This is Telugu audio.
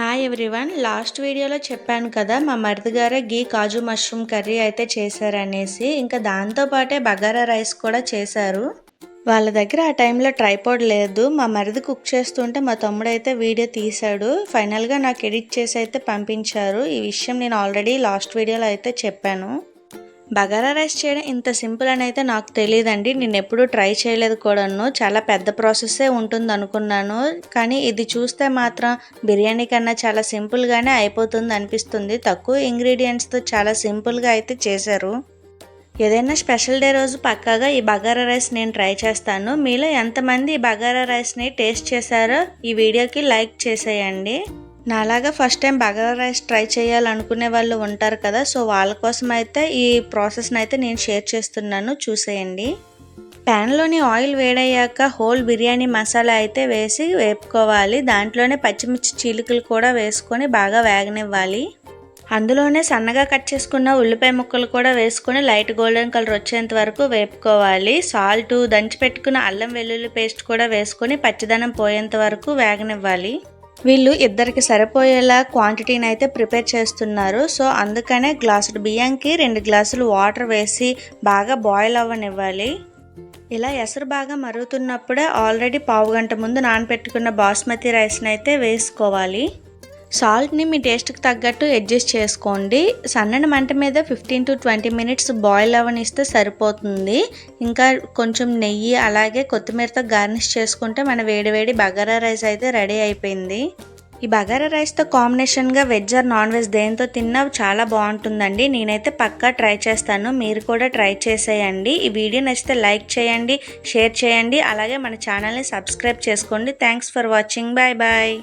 హాయ్ ఎవ్రీవన్ లాస్ట్ వీడియోలో చెప్పాను కదా మా మరిదిగారే గీ కాజు మష్రూమ్ కర్రీ అయితే చేశారనేసి ఇంకా దాంతోపాటే బగారా రైస్ కూడా చేశారు. వాళ్ళ దగ్గర ఆ టైంలో ట్రైపాడ్ లేదు. మా మరిది కుక్ చేస్తుంటే మా తమ్ముడు అయితే వీడియో తీశాడు ఫైనల్గా నాకు ఎడిట్ చేసి అయితే పంపించారు. ఈ విషయం నేను ఆల్రెడీ లాస్ట్ వీడియోలో అయితే చెప్పాను. బగారా రైస్ చేయడం ఇంత సింపుల్ అని అయితే నాకు తెలియదండి. నేను ఎప్పుడూ ట్రై చేయలేదు కూడాను. చాలా పెద్ద ప్రాసెస్సే ఉంటుంది అనుకున్నాను. కానీ ఇది చూస్తే మాత్రం బిర్యానీ కన్నా చాలా సింపుల్గానే అయిపోతుంది అనిపిస్తుంది. తక్కువ ఇంగ్రీడియంట్స్తో చాలా సింపుల్గా అయితే చేశారు. ఏదైనా స్పెషల్ డే రోజు పక్కాగా ఈ బగారా రైస్ నేను ట్రై చేస్తాను. మీలో ఎంతమంది ఈ బగారా రైస్ని టేస్ట్ చేశారో ఈ వీడియోకి లైక్ చేసేయండి. నాలాగా first time bagara rice try చేయాలనుకునే వాళ్ళు ఉంటారు కదా సో వాళ్ళ కోసం అయితే ఈ ప్రాసెస్ని అయితే నేను షేర్ చేస్తున్నాను. చూసేయండి. ప్యాన్లోని ఆయిల్ వేడయ్యాక హోల్ బిర్యానీ మసాలా అయితే వేసి వేపుకోవాలి. దాంట్లోనే పచ్చిమిర్చి చీలికలు కూడా వేసుకొని బాగా వేగనివ్వాలి. అందులోనే సన్నగా కట్ చేసుకున్న ఉల్లిపాయ ముక్కలు కూడా వేసుకొని లైట్ గోల్డెన్ కలర్ వచ్చేంత వరకు వేపుకోవాలి. సాల్ట్ దంచి పెట్టుకున్న అల్లం వెల్లుల్లి పేస్ట్ కూడా వేసుకొని పచ్చిదనం పోయేంత వరకు వేగనివ్వాలి. వీళ్ళు ఇద్దరికి సరిపోయేలా క్వాంటిటీని అయితే ప్రిపేర్ చేస్తున్నారు. సో అందుకనే గ్లాసుడు బియ్యంకి రెండు గ్లాసులు వాటర్ వేసి బాగా బాయిల్ అవ్వనివ్వాలి. ఇలా ఎసరు బాగా మరుగుతున్నప్పుడే ఆల్రెడీ పావు గంట ముందు నానబెట్టుకున్న బాస్మతి రైస్ని అయితే వేసుకోవాలి. సాల్ట్ని మీ టేస్ట్కి తగ్గట్టు అడ్జస్ట్ చేసుకోండి. సన్నని మంట మీద fifteen to twenty minutes boil అవనిస్తే సరిపోతుంది. ఇంకా కొంచెం నెయ్యి అలాగే కొత్తిమీరతో గార్నిష్ చేసుకుంటే మన వేడివేడి బగారా రైస్ అయితే రెడీ అయిపోయింది. ఈ బగారా రైస్తో కాంబినేషన్గా వెజ్ ఆర్ నాన్ వెజ్ దేంతో తిన్నా చాలా బాగుంటుందండి. నేనైతే పక్కా ట్రై చేస్తాను. మీరు కూడా ట్రై చేసేయండి. ఈ వీడియో నచ్చితే లైక్ చేయండి షేర్ చేయండి. అలాగే మన ఛానల్ని సబ్స్క్రైబ్ చేసుకోండి. Thanks for watching. Bye bye.